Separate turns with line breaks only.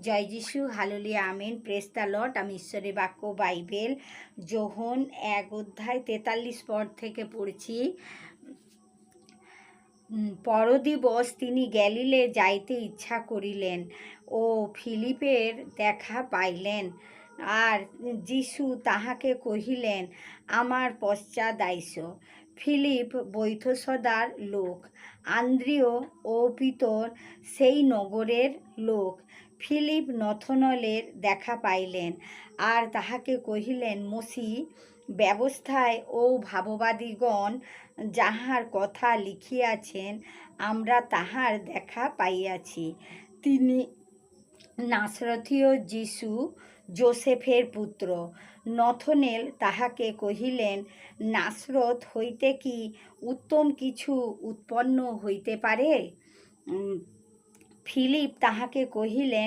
জয় যিশু, হালুলিয়া, আমিন প্রেস্তা লট আমি ঈশ্বরের বাক্য, বাইবেল, যোহন এক অধ্যায় তেতাল্লিশ পর থেকে পড়ছি। পরদিবস তিনি গ্যালিলে যাইতে ইচ্ছা করিলেন ও ফিলিপের দেখা পাইলেন। আর যিশু তাহাকে কহিলেন, আমার পশ্চাৎ আইস ফিলিপ বৈথসদার লোক, আন্দ্রিয় ও পিতর সেই নগরের লোক। ফিলিপ নথনলের দেখা পাইলেন, আর তাহাকে কহিলেন, মসি, ব্যবস্থায় ও ভাববাদীগণ যাহার কথা লিখিয়াছেন, আমরা তাহার দেখা পাইয়াছি। তিনি নাসরথীয় যিশু জোসেফের পুত্র। নথনেল তাহাকে কহিলেন নাসরত হইতে কি উত্তম কিছু উৎপন্ন হইতে পারে? ফিলিপ তাহাকে কহিলেন